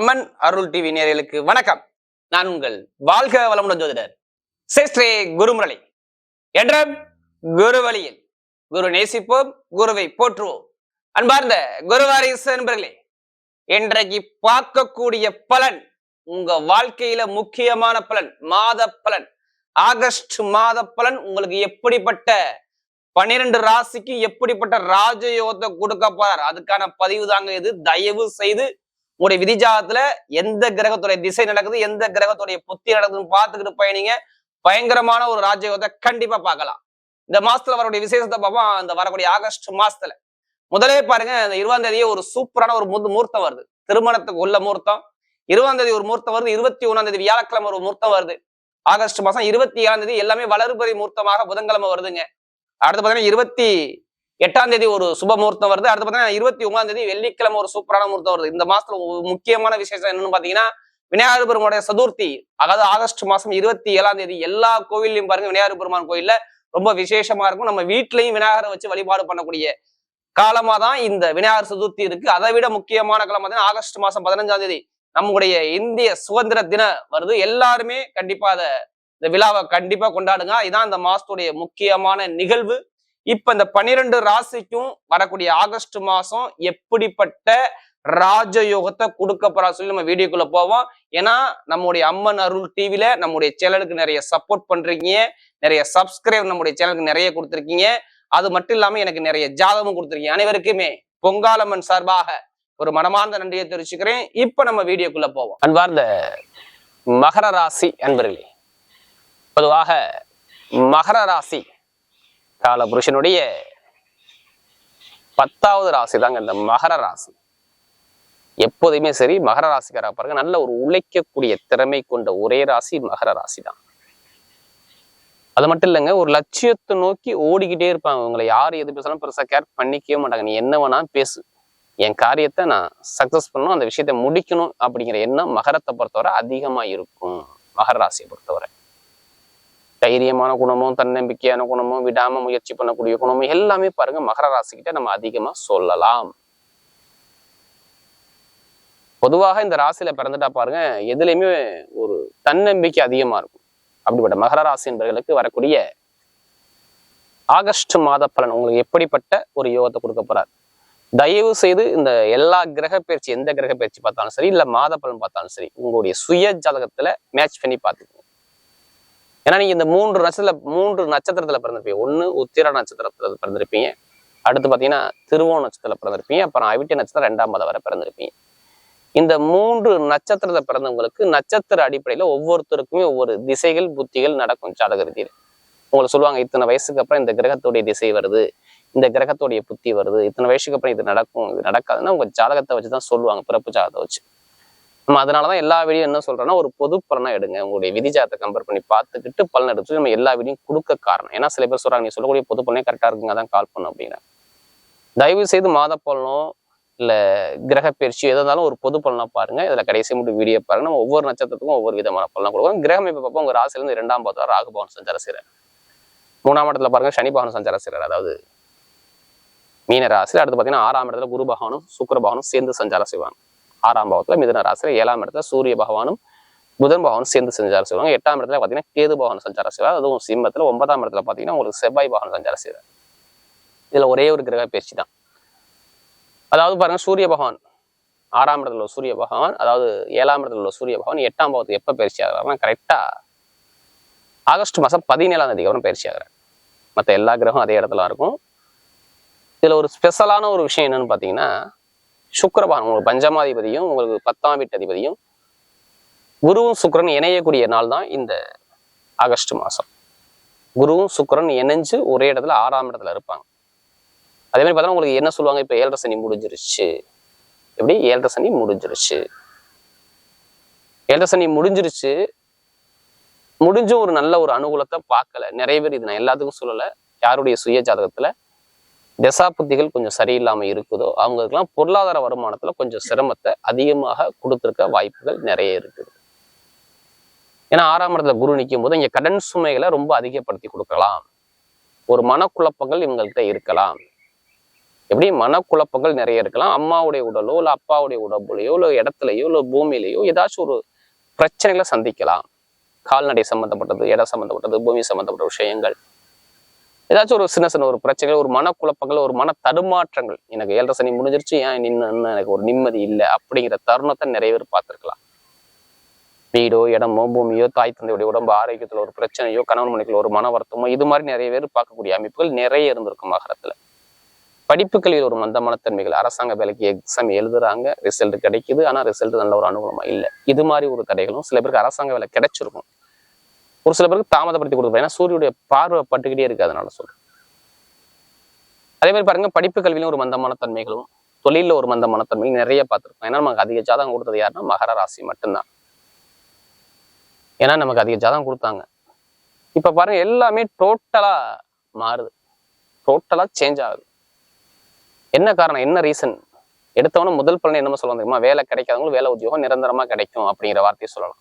அம்மன் அருள் TV நேயர்களுக்கு வணக்கம். நான் உங்கள் வாழ்க வளமுடன் ஜோதிடர் சேஸ்திரே குருமுரளி. என்ற குரு வழியில் குரு நேசிப்போம் குருவை போற்றுவோம். அன்பார்ந்த குருவாரிசு நண்பர்களே இன்றைக்கு பார்க்கக்கூடிய பலன் உங்க வாழ்க்கையில முக்கியமான பலன் மாத பலன் ஆகஸ்ட் மாத பலன் உங்களுக்கு எப்படிப்பட்ட பன்னிரண்டு ராசிக்கு எப்படிப்பட்ட ராஜயோகத்தை கொடுக்க போறார்? அதுக்கான பதிவு தாங்க இது. தயவு செய்து உங்களுடைய விதிஜாதத்துல எந்த கிரகத்துடைய திசை நடக்குது எந்த கிரகத்துடைய புத்தி நடக்குதுன்னு பார்த்துக்கிட்டு பயணிங்க பயங்கரமான ஒரு ராஜயோகத்தை கண்டிப்பா பார்க்கலாம். இந்த மாசத்துல வரக்கூடிய விசேஷத்தை பார்ப்போம். அந்த வரக்கூடிய ஆகஸ்ட் மாசத்துல. முதலே பாருங்க இந்த இருபதாம் தேதியே ஒரு சூப்பரான ஒரு முது மூர்த்தம் வருது. திருமணத்துக்கு உள்ள மூர்த்தம் இருபதாம் தேதி ஒரு மூர்த்தம் வருது. இருபத்தி ஒண்ணாம் தேதி வியாழக்கிழமை ஒரு மூர்த்தம் வருது. ஆகஸ்ட் மாசம் இருபத்தி ஏழாம் தேதி எல்லாமே வளர்பறி மூர்த்தமாக புதன்கிழமை வருதுங்க. அடுத்து பாத்தீங்கன்னா இருபத்தி எட்டாம் தேதி ஒரு சுப முகூர்த்தம் வருது. அடுத்து பார்த்தீங்கன்னா இருபத்தி ஒன்பதாம் தேதி வெள்ளிக்கிழமை ஒரு சூப்பரான முகூர்த்தம் வருது. இந்த மாசத்துல முக்கியமான விசேஷம் என்னன்னு பாத்தீங்கன்னா விநாயகர் பெருமானுடைய சதுர்த்தி. அதாவது ஆகஸ்ட் மாசம் இருபத்தி ஏழாம் தேதி எல்லா கோவில்லையும் பாருங்க விநாயகர் பெருமான் கோயில்ல ரொம்ப விசேஷமா இருக்கும். நம்ம வீட்லயும் விநாயகரை வச்சு வழிபாடு பண்ணக்கூடிய காலமா தான் இந்த விநாயகர் சதுர்த்தி இருக்கு. அதை விட முக்கியமான காலம் பார்த்தீங்கன்னா ஆகஸ்ட் மாசம் பதினஞ்சாம் தேதி நம்முடைய இந்திய சுதந்திர தின வருது. எல்லாருமே கண்டிப்பா அதை இந்த விழாவை கண்டிப்பா கொண்டாடுங்க. இதான் இந்த மாசத்துடைய முக்கியமான நிகழ்வு. இப்ப இந்த பன்னிரெண்டு ராசிக்கும் வரக்கூடிய ஆகஸ்ட் மாசம் எப்படிப்பட்ட ராஜயோகத்தை கொடுக்க போறா சொல்லி நம்ம வீடியோக்குள்ள போவோம். ஏன்னா நம்முடைய அம்மன் அருள் டிவில நம்முடைய சேனலுக்கு நிறைய சப்போர்ட் பண்றீங்க. நிறைய சப்ஸ்கிரைப் நம்முடைய சேனலுக்கு நிறைய கொடுத்துருக்கீங்க. அது மட்டும் இல்லாம எனக்கு நிறைய ஜாதகமும் கொடுத்துருக்கீங்க. அனைவருக்குமே பொங்காலம்மன் சார்பாக ஒரு மனமார்ந்த நன்றியை தெரிவிச்சுக்கிறேன். இப்ப நம்ம வீடியோக்குள்ள போவோம். அன்பார்ந்த மகர ராசி அன்பர்களே பொதுவாக மகர ராசி கால புருஷனுடைய பத்தாவது ராசி தாங்க இந்த மகர ராசி. எப்போதுமே சரி மகர ராசிக்காரா பாருங்க நல்ல ஒரு உழைக்கக்கூடிய திறமை கொண்ட ஒரே ராசி மகர ராசி தான். அது மட்டும் இல்லைங்க ஒரு லட்சியத்தை நோக்கி ஓடிக்கிட்டே இருப்பாங்க. உங்களை யார் எது பேசாலும் பெருசாக கேர் பண்ணிக்கவே மாட்டாங்க. நீ என்ன வேணா பேசு. என் காரியத்தை நான் சக்சஸ் பண்ணணும் அந்த விஷயத்தை முடிக்கணும் அப்படிங்கிற எண்ணம் மகரத்தை பொறுத்தவரை அதிகமா இருக்கும். மகர ராசியை பொறுத்தவரை. தைரியமான குணமும் தன்னம்பிக்கையான குணமும் விடாம முயற்சி பண்ணக்கூடிய குணமும் எல்லாமே பாருங்க மகர ராசிக்கிட்ட நம்ம அதிகமா சொல்லலாம். பொதுவாக இந்த ராசியில பிறந்துட்டா பாருங்க எதுலையுமே ஒரு தன்னம்பிக்கை அதிகமா இருக்கும். அப்படிப்பட்ட மகர ராசி என்பவர்களுக்கு வரக்கூடிய ஆகஸ்ட் மாத பலன் உங்களுக்கு எப்படிப்பட்ட ஒரு யோகத்தை கொடுக்க போறார்? தயவு செய்து இந்த எல்லா கிரக பயிற்சி எந்த கிரக பயிற்சி பார்த்தாலும் சரி இல்ல மாத பலன் பார்த்தாலும் சரி உங்களுடைய சுய ஜாதகத்துல மேட்ச் பண்ணி பார்த்துக்கோங்க. ஏன்னா நீங்க இந்த மூன்று நட்சத்திர மூன்று நட்சத்திரத்துல பிறந்திருப்பீங்க. ஒண்ணு உத்திர நட்சத்திரத்துல பிறந்திருப்பீங்க. அடுத்து பாத்தீங்கன்னா திருவோண நட்சத்திரத்துல பிறந்திருப்பீங்க. அப்புறம் அவிட்ட நட்சத்திரம் ரெண்டாம் பதம் வரை பிறந்திருப்பீங்க. இந்த மூன்று நட்சத்திரத்தை பிறந்தவங்களுக்கு நட்சத்திர அடிப்படையில ஒவ்வொருத்தருக்குமே ஒவ்வொரு திசைகள் புத்திகள் நடக்கும் ஜாதக ரீதியில் உங்களுக்கு சொல்லுவாங்க இத்தனை வயசுக்கு அப்புறம் இந்த கிரகத்துடைய திசை வருது இந்த கிரகத்துடைய புத்தி வருது இத்தனை வயசுக்கு அப்புறம் இது நடக்கும் இது நடக்காதுன்னா உங்க ஜாதகத்தை வச்சுதான் சொல்லுவாங்க பிறப்பு ஜாதகத்தை வச்சு. நம்ம அதனாலதான் எல்லா வீடியும் என்ன சொல்றோம்னா ஒரு பொது பலனாக எடுங்க. உங்களுடைய விதிஜாத்தை கம்பேர் பண்ணி பார்த்துக்கிட்டு பலன் எடுத்து நம்ம எல்லா வீடியும் கொடுக்க காரணம். ஏன்னா சில பேர் சொல்றாங்க நீ சொல்லக்கூடிய பொது பலனே கரெக்டாக இருக்குங்க தான் கால் பண்ணும் அப்படிங்கிறேன் தயவு செய்து மாத பலனோ இல்ல கிரக பயிற்சி எதா இருந்தாலும் ஒரு பொது பலனாக பாருங்க. இதுல கடைசி மட்டும் வீடியோ பாருங்க. நம்ம ஒவ்வொரு நட்சத்திரத்துக்கும் ஒவ்வொரு விதமான பலனாக கொடுக்கும் கிரகம் இப்போ பார்ப்போம். உங்க ராசிலேருந்து இரண்டாம் பாதம் ராகு பவன் சஞ்சார செய்யறாரு மூணாம் இடத்துல பாருங்க சனி பவன் சஞ்சார செய்யறாரு அதாவது மீன ராசியில் அடுத்து பார்த்தீங்கன்னா ஆறாம் இடத்துல குரு பகவானும் சுக்கர பகவானும் சேர்ந்து சஞ்சாரம் செய்வாங்க ஆறாம் பாவத்துல மிதன ராசியில் ஏழாம் இடத்துல சூரிய பகவானும் புதன் பகவானும் சேர்ந்து சஞ்சாரம் செய்வாங்க. எட்டாம் இடத்துல பார்த்தீங்கன்னா கேது பகவான் சஞ்சாரம் செய்வார். அதுவும் சிம்மத்துல ஒன்பதாம் இடத்துல பார்த்தீங்கன்னா உங்களுக்கு செவ்வாய் பகவான் சஞ்சாரம் செய்வார். இதுல ஒரே ஒரு கிரக பயிற்சி தான். அதாவது பாருங்க சூரிய பகவான் ஆறாம் இடத்துல உள்ள சூரிய பகவான் அதாவது ஏழாம் இடத்துல உள்ள சூரிய பகவான் எட்டாம் பாவத்துக்கு எப்போ பயிற்சி ஆகிறாருன்னா கரெக்டாக ஆகஸ்ட் மாதம் பதினேழாம் தேதிக்கு அப்புறம் பயிற்சி ஆகிறார். மற்ற எல்லா கிரகம் அதே இடத்துல இருக்கும். இதுல ஒரு ஸ்பெஷலான ஒரு விஷயம் என்னன்னு பாத்தீங்கன்னா சுக்கரபான் உங்களுக்கு பஞ்சமாதிபதியும் உங்களுக்கு பத்தாம் வீட்டு அதிபதியும் குருவும் சுக்கரன் இணையக்கூடிய நாள் தான் இந்த ஆகஸ்ட் மாதம். குருவும் சுக்கரன் இணைஞ்சு ஒரே இடத்துல ஆறாம் இடத்துல இருப்பாங்க. அதே மாதிரி பார்த்தா உங்களுக்கு என்ன சொல்லுவாங்க? இப்போ ஏழரை சனி முடிஞ்சிருச்சு. எப்படி? ஏழரை சனி முடிஞ்சிருச்சு. ஏழரை சனி முடிஞ்சிருச்சு. முடிஞ்சும் ஒரு நல்ல ஒரு அனுகூலத்தை பார்க்கல. நிறைய பேர் இது நான் எல்லாத்துக்கும் சொல்லலை. யாருடைய சுய ஜாதகத்தில் தசாபுத்திகள் கொஞ்சம் சரியில்லாம இருக்குதோ அவங்களுக்கெல்லாம் பொருளாதார வருமானத்துல கொஞ்சம் சிரமத்தை அதிகமாக கொடுத்துருக்க வாய்ப்புகள் நிறைய இருக்குது. ஏன்னா ஆறாம் இடத்துல குரு நிற்கும் போது இங்க கடன் சுமைகளை ரொம்ப அதிகப்படுத்தி கொடுக்கலாம். ஒரு மனக்குழப்பங்கள் இவங்கள்ட்ட இருக்கலாம். எப்படி? மனக்குழப்பங்கள் நிறைய இருக்கலாம். அம்மாவுடைய உடலோ இல்லை அப்பாவுடைய உடம்புலையோ இல்லை இடத்துலையோ இல்லை பூமியிலையோ ஏதாச்சும் ஒரு பிரச்சனைகளை சந்திக்கலாம். கால்நடை சம்பந்தப்பட்டது இடம் சம்பந்தப்பட்டது பூமி சம்பந்தப்பட்ட விஷயங்கள். ஏதாச்சும் ஒரு சின்ன சின்ன ஒரு பிரச்சனைகள் ஒரு மனக்குழப்பங்கள் ஒரு மன தடுமாற்றங்கள். எனக்கு ஏழரை சனி முடிஞ்சிருச்சு ஏன் நின்று எனக்கு ஒரு நிம்மதி இல்லை அப்படிங்கிற தருணத்தை நிறைய பேர் பார்த்துருக்கலாம். வீடோ இடமோ பூமியோ தாய் தந்தையுடைய உடம்பு ஆரோக்கியத்துல ஒரு பிரச்சனையோ கணவன் மனைக்குள்ள ஒரு மன வருத்தமோ இது மாதிரி நிறைய பேர் பார்க்கக்கூடிய அமைப்புகள் நிறைய இருந்திருக்கும் மகரத்தில் படிப்புகளில் ஒரு மந்தமான தன்மைகள். அரசாங்க வேலைக்கு எக்ஸாம் எழுதுறாங்க ரிசல்ட் கிடைக்குது ஆனா ரிசல்ட் நல்ல ஒரு அனுகூலமாக இல்லை. இது மாதிரி ஒரு தடைகளும் சில பேருக்கு அரசாங்க வேலை கிடைச்சிருக்கும். ஒரு சில பேருக்கு தாமதப்படுத்தி கொடுப்பேன். ஏன்னா சூரியனுடைய பார்வை பட்டுக்கிட்டே இருக்கு அதனால சொல்றேன். அதே மாதிரி பாருங்க படிப்பு கல்வியிலும் ஒரு மந்தமான தன்மைகளும் தொழிலில் ஒரு மந்தமான தன்மையும் நிறைய பார்த்துருக்கோம். ஏன்னா நமக்கு அதிக ஜாதகம் கொடுத்தது யாருன்னா மகர ராசி மட்டும்தான். ஏன்னா நமக்கு அதிக ஜாதகம் கொடுத்தாங்க. இப்ப பாருங்க எல்லாமே டோட்டலா மாறுது. டோட்டலா சேஞ்ச் ஆகுது. என்ன காரணம்? என்ன ரீசன் எடுத்தவன முதல் பலன் என்னமோ சொல்ல முடியுமா வேலை கிடைக்காதவங்களும் வேலை உத்தியோகம் நிரந்தரமா கிடைக்கும் அப்படிங்கிற வார்த்தையை சொல்லலாம்.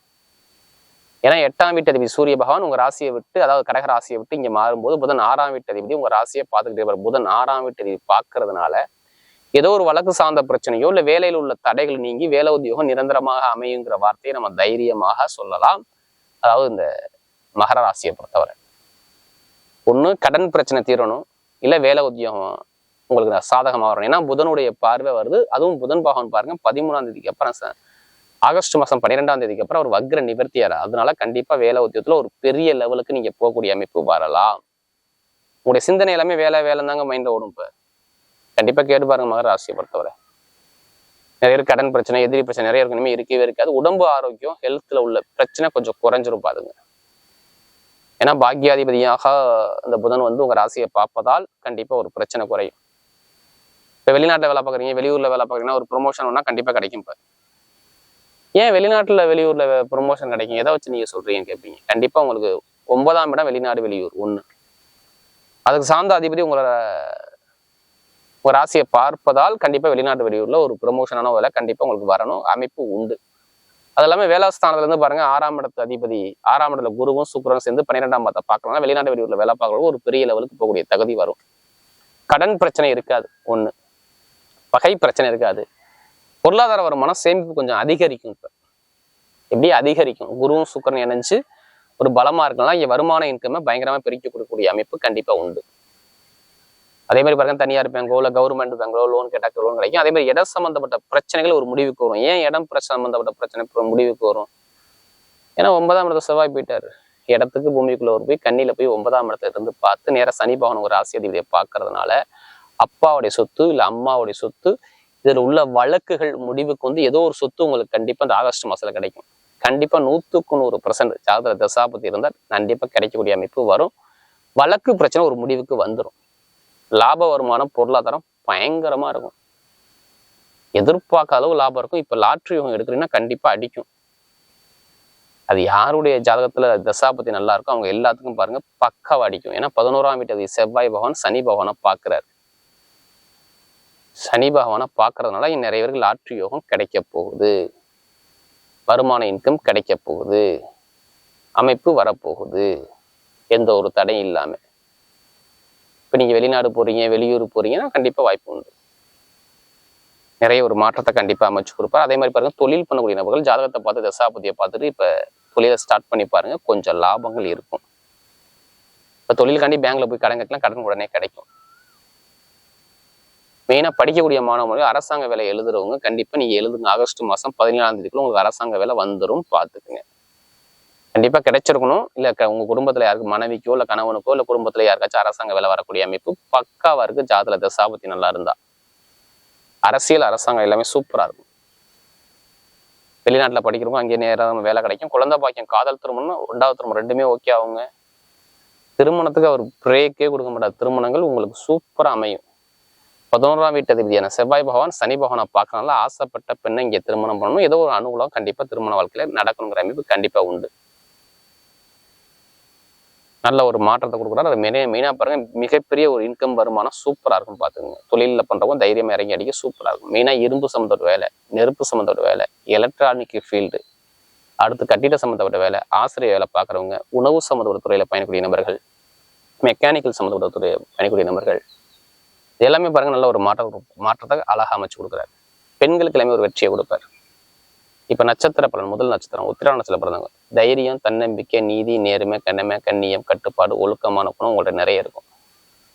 ஏன்னா எட்டாம் வீட்டு அதிபதி சூரிய பகவான் உங்க ராசியை விட்டு அதாவது கடக ராசியை விட்டு இங்க மாறும்போது புதன் ஆறாம் வீட்டு அதிபதி உங்க ராசியை பார்த்துக்கிட்டே இருப்பார். புதன் ஆறாம் வீட்டு அதிபதி பார்க்கறதுனால ஏதோ ஒரு வழக்கு சார்ந்த பிரச்சனையோ இல்லை வேலையில் உள்ள தடைகள் நீங்கி வேலை உத்தியோகம் நிரந்தரமாக அமையுங்கிற வார்த்தையை நம்ம தைரியமாக சொல்லலாம். அதாவது இந்த மகர ராசியை பொறுத்தவரை. ஒண்ணு கடன் பிரச்சனை தீரணும். இல்ல வேலை உத்தியோகம் உங்களுக்கு சாதகமாக வரணும். ஏன்னா புதனுடைய பார்வை வருது. அதுவும் புதன் பகவான் பாருங்க பதிமூணாம் தேதிக்கு அப்புறம் ஆகஸ்ட் மாசம் பன்னிரெண்டாம் தேதிக்கு அப்புறம் அவர் வக்ர நிவர்த்தியார். அதனால கண்டிப்பா வேலை உத்தியத்தில் ஒரு பெரிய லெவலுக்கு நீங்க போகக்கூடிய அமைப்பு வரலாம். உங்களுடைய சிந்தனை எல்லாமே வேலை வேலை தாங்க மைண்ட்ல ஓடும் இப்போ. கண்டிப்பா கேட்டு பாருங்க மகர ராசியை பொறுத்தவரை. நிறைய பேர் கடன் பிரச்சனை எதிரி பிரச்சனை நிறைய இருக்கு இனிமே இருக்கவே இருக்காது. உடம்பு ஆரோக்கியம் ஹெல்த்ல உள்ள பிரச்சனை கொஞ்சம் குறைஞ்சிரும் பாருங்க. ஏன்னா பாக்கியாதிபதியாக அந்த புதன் வந்து உங்க ராசியை பார்ப்பதால் கண்டிப்பா ஒரு பிரச்சனை குறையும். இப்போ வெளிநாட்டில் வேலை பார்க்குறீங்க வெளியூர்ல வேலை பார்க்குறீங்கன்னா ஒரு ப்ரொமோஷன் ஒன்னா கண்டிப்பா கிடைக்கும் இப்போ. ஏன் வெளிநாட்டில் வெளியூர்ல ப்ரொமோஷன் கிடைக்கும்? எதை வச்சு நீங்க சொல்றீங்கன்னு கேட்பீங்க. கண்டிப்பாக உங்களுக்கு ஒன்பதாம் இடம் வெளிநாடு வெளியூர். ஒன்று அதுக்கு சார்ந்த அதிபதி உங்களோட ஒரு ராசியை பார்ப்பதால் கண்டிப்பா வெளிநாட்டு வெளியூர்ல ஒரு ப்ரொமோஷனான வேலை கண்டிப்பாக உங்களுக்கு வரணும். அமைப்பு உண்டு. அது இல்லாமல் வேலாஸ்தானத்துல இருந்து பாருங்க ஆறாம் இடத்து அதிபதி ஆறாம் இடத்துல குருவும் சுக்கிரனும் சேர்ந்து பன்னிரெண்டாம் பாத்த பார்க்கலாம் வெளிநாட்டு வெளியூரில் வேலை பார்க்கறது ஒரு பெரிய லெவலுக்கு போகக்கூடிய தகுதி வரும். கடன் பிரச்சனை இருக்காது. ஒன்று பகை பிரச்சனை இருக்காது. பொருளாதார வருமானம் சேமிப்பு கொஞ்சம் அதிகரிக்கும் இப்போ. எப்படி அதிகரிக்கும். குருவும் சுக்கரன் இணைஞ்சு ஒரு பலமா இருக்கலாம். இங்கே வருமான இன்கம்மை பயங்கரமா பெருக்கி கொடுக்கக்கூடிய அமைப்பு கண்டிப்பா உண்டு. அதே மாதிரி பாருங்க தனியார் பேங்கோ இல்லை கவர்மெண்ட் பேங்கோ லோன் கேட்டாக்க லோன் கிடைக்கும். அதே மாதிரி இடம் சம்பந்தப்பட்ட பிரச்சனைகள் ஒரு முடிவுக்கு வரும். ஏன் இடம் பிரச்சனை சம்பந்தப்பட்ட பிரச்சனை முடிவுக்கு வரும்? ஏன்னா ஒன்பதாம் இடத்துல செவ்வாய் போயிட்டாரு. இடத்துக்கு பூமிக்குள்ள ஒரு போய் கண்ணில போய் ஒன்பதாம் இடத்துல இருந்து பார்த்து நேரா சனி பவன் ஒரு ராசி அதிபதியை பார்க்கறதுனால அப்பாவுடைய சொத்து இல்லை அம்மாவுடைய சொத்து இதுல உள்ள வழக்குகள் முடிவுக்கு வந்து ஏதோ ஒரு சொத்து உங்களுக்கு கண்டிப்பா இந்த ஆகஸ்ட் மாசத்துல கிடைக்கும். கண்டிப்பா நூத்துக்கு நூறு பர்சன்ட் ஜாதக தசாபதி இருந்தால் கண்டிப்பா கிடைக்கக்கூடிய அமைப்பு வரும். வழக்கு பிரச்சனை ஒரு முடிவுக்கு வந்துடும் லாப வருமானம் பொருளாதாரம் பயங்கரமா இருக்கும். எதிர்பார்க்காத அளவு லாபம் இருக்கும். இப்ப லாட்ரி யோகம் எடுக்கிறீங்கன்னா கண்டிப்பா அடிக்கும். அது யாருடைய ஜாதகத்துல தசாபதி நல்லா இருக்கும் அவங்க எல்லாத்துக்கும் பாருங்க பக்காவா அடிக்கும். ஏன்னா பதினோராம் வீட்டு செவ்வாய் பகவான் சனி பகவானை பார்க்குறாரு. சனி பகவானை பார்க்கறதுனால நிறைய பேருக்கு லாட்ரி யோகம் கிடைக்க போகுது. வருமான இன்கம் கிடைக்க போகுது. அமைப்பு வரப்போகுது எந்த ஒரு தடையும் இல்லாம. இப்போ நீங்க வெளிநாடு போறீங்க வெளியூர் போறீங்கன்னா கண்டிப்பா வாய்ப்பு உண்டு. நிறைய ஒரு மாற்றத்தை கண்டிப்பா அமைச்சு கொடுப்பார். அதே மாதிரி பாருங்க தொழில் பண்ணக்கூடிய நபர்கள் ஜாதகத்தை பார்த்து தசாபதியை பார்த்துட்டு இப்ப தொழிலை ஸ்டார்ட் பண்ணி பாருங்க கொஞ்சம் லாபங்கள் இருக்கும். இப்போ தொழிலுக்காண்டி பேங்க்ல போய் கடன் கட்டலாம் கடன் உடனே கிடைக்கும். மெயினாக படிக்கக்கூடிய மாணவர்கள் அரசாங்க வேலை எழுதுறவங்க கண்டிப்பாக நீங்கள் எழுதுங்க. ஆகஸ்ட் மாதம் பதினேழாம் தேதிக்குள்ள உங்களுக்கு அரசாங்க வேலை வந்துடும் பார்த்துக்குங்க கண்டிப்பாக கிடைச்சிருக்கணும். இல்லை உங்கள் குடும்பத்தில் யாருக்கு மனைவிக்கோ இல்லை கணவனுக்கோ இல்லை குடும்பத்தில் யாருக்காச்சும் அரசாங்க வேலை வரக்கூடிய அமைப்பு பக்காவாக இருக்கு. ஜாதல தசாபத்தி நல்லா இருந்தா. அரசியல் அரசாங்கம் எல்லாமே சூப்பராக இருக்கும். வெளிநாட்டில் படிக்கிறவங்க அங்கேயே நேரம் வேலை கிடைக்கும். குழந்தை பாக்கியம் காதல் திருமணம் ரெண்டாவது திருமணம் ரெண்டுமே ஓகே ஆகுங்க. திருமணத்துக்கு அவர் பிரேக்கே கொடுக்க மாட்டார். திருமணங்கள் உங்களுக்கு சூப்பராக அமையும். பதினோராம் வீட்டு அதிபதியான செவ்வாய் பகவான் சனி பகவானை பார்க்கறனால ஆசைப்பட்ட பெண்ணை இங்கே திருமணம் பண்ணணும். ஏதோ ஒரு அனுகூலம் கண்டிப்பா திருமண வாழ்க்கையில நடக்கணுங்கிற அமைப்பு கண்டிப்பா உண்டு. நல்ல ஒரு மாற்றத்தை கொடுக்குறாரு. அது மெயினா மெயினாக பாருங்க மிகப்பெரிய ஒரு இன்கம் வருமானம் சூப்பரா இருக்கும் பார்த்துக்கோங்க. தொழிலில் பண்றவங்க தைரியமாக இறங்கி அடிக்க சூப்பராக இருக்கும். மெயினா இரும்பு சம்மந்தப்பட்ட வேலை நெருப்பு சம்மந்தப்பட்ட வேலை எலக்ட்ரானிக் ஃபீல்டு அடுத்து கட்டிட சம்மந்தப்பட்ட வேலை ஆசிரியர் வேலை பார்க்குறவங்க உணவு சம்மந்தப்பட்ட துறையில் பயணக்கூடிய நபர்கள் மெக்கானிக்கல் சம்மந்தப்பட்ட துறையில் பயணக்கூடிய நபர்கள் எல்லாமே பாருங்க நல்ல ஒரு மாற்ற மாற்றத்தை அழகா அமைச்சு கொடுக்குறாரு. பெண்களுக்கு எல்லாமே ஒரு வெற்றியை கொடுப்பாரு. இப்ப நட்சத்திர பலன் முதல் நட்சத்திரம் உத்திராட பிறந்தவங்க. தைரியம் தன்னம்பிக்கை நீதி நேர்மை கண்ணமை கண்ணியம் கட்டுப்பாடு ஒழுக்கமான குணம் உங்கள்ட்ட நிறைய இருக்கும்.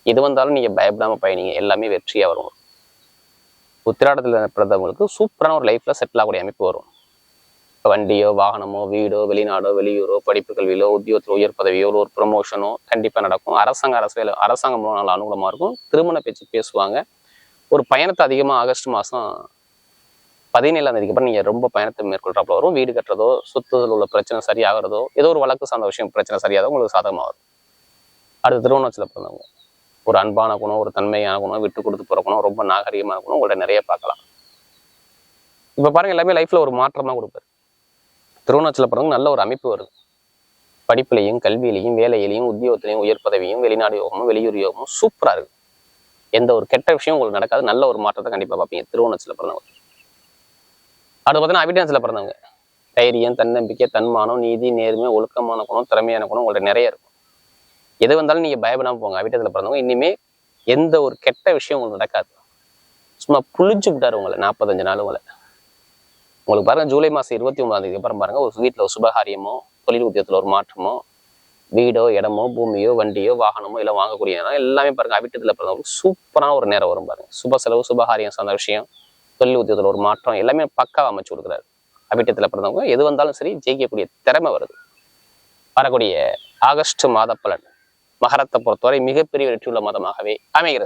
இது வந்தாலும் நீங்க பயப்படாம பயணிங்க எல்லாமே வெற்றியா வரும். உத்திராடத்தில் பிறந்தவங்களுக்கு சூப்பரான ஒரு லைஃப்ல செட்டில் ஆகக்கூடிய அமைப்பு வரும். வண்டியோ வாகனமோ வீடோ வெளிநாடோ வெளியூரோ படிப்பு கல்வியிலோ உத்தியோகத்தில் உயர் பதவியோ ஒரு ப்ரொமோஷனோ கண்டிப்பா நடக்கும். அரசாங்க அரசு வேலை அரசாங்கம் மூலம் நல்ல அனுகூலமாக இருக்கும். திருமண பேச்சு பேசுவாங்க. ஒரு பயணத்தை அதிகமா ஆகஸ்ட் மாசம் பதினேழாம் தேதிக்கு அப்புறம் நீங்க ரொம்ப பயணத்தை மேற்கொள்றாப்புல வரும். வீடு கட்டுறதோ சுத்துதல் உள்ள பிரச்சனை சரியாகிறதோ ஏதோ ஒரு வழக்கு சார்ந்த விஷயம் பிரச்சனை சரியாதோ உங்களுக்கு சாதகமாக வரும். அடுத்து திருவண்ணாச்சல பிறந்தவங்க. ஒரு அன்பான குணம் ஒரு தன்மையான குணம் விட்டு கொடுத்து போகிற குணம் ரொம்ப நாகரிகமான குணம் உங்கள்ட்ட நிறைய பார்க்கலாம். இப்போ பாருங்க எல்லாமே லைஃப்ல ஒரு மாற்றம் தான் கொடுப்பாரு. திருவண்ணாச்சல பிறந்தவங்க நல்ல ஒரு அமைப்பு வருது. படிப்புலையும் கல்வியிலையும் வேலையிலையும் உத்தியோகத்திலையும் உயர் பதவியும் வெளிநாடு யோகமும் வெளியூர் யோகமும் சூப்பரா இருக்கு. எந்த ஒரு கெட்ட விஷயம் உங்களுக்கு நடக்காது. நல்ல ஒரு மாற்றத்தை கண்டிப்பா பார்ப்பீங்க. திருவண்ணாச்சல பிறந்தவங்க. அடுத்து பார்த்தீங்கன்னா அவிட்டன்ஸ்ல பிறந்தவங்க. தைரியம் தன்னம்பிக்கை தன்மானம் நீதி நேர்மை ஒழுக்கமான குணம் திறமையான குணம் உங்கள்ட்ட நிறைய இருக்கும். எது வந்தாலும் நீங்க பயப்படாம போங்க. அவிட்டத்தில் பிறந்தவங்க. இனிமே எந்த ஒரு கெட்ட விஷயம் உங்களுக்கு நடக்காது. சும்மா புளிச்சு விட்டார் உங்களை. நாற்பத்தஞ்சு நாள் உங்களை. உங்களுக்கு பாருங்க ஜூலை மாசம் இருபத்தி ஒன்பதாம் தேதி அப்புறம் பாருங்க ஒரு வீட்டில் ஒரு சுபகாரியமோ தொழில் உத்தியத்தில் ஒரு மாற்றமோ வீடோ இடமோ பூமியோ வண்டியோ வாகனமோ எல்லாம் வாங்கக்கூடிய நேரம் எல்லாமே பாருங்க அவிட்டத்துல பிறந்தவங்களுக்கு சூப்பரான ஒரு நேரம் வரும் பாருங்க. சுப செலவு சுபகாரியம் சார்ந்த விஷயம் தொழில் உத்தியத்தில் ஒரு மாற்றம் எல்லாமே பக்காவா அமைச்சு கொடுக்குறாரு. அபிட்டத்தில் பிறந்தவங்க எது வந்தாலும் சரி ஜெயிக்கக்கூடிய திறமை வருது. வரக்கூடிய ஆகஸ்ட் மாத பலன் மகரத்தை பொறுத்தவரை மிகப்பெரிய வெற்றியுள்ள மாதமாகவே அமைகிறது.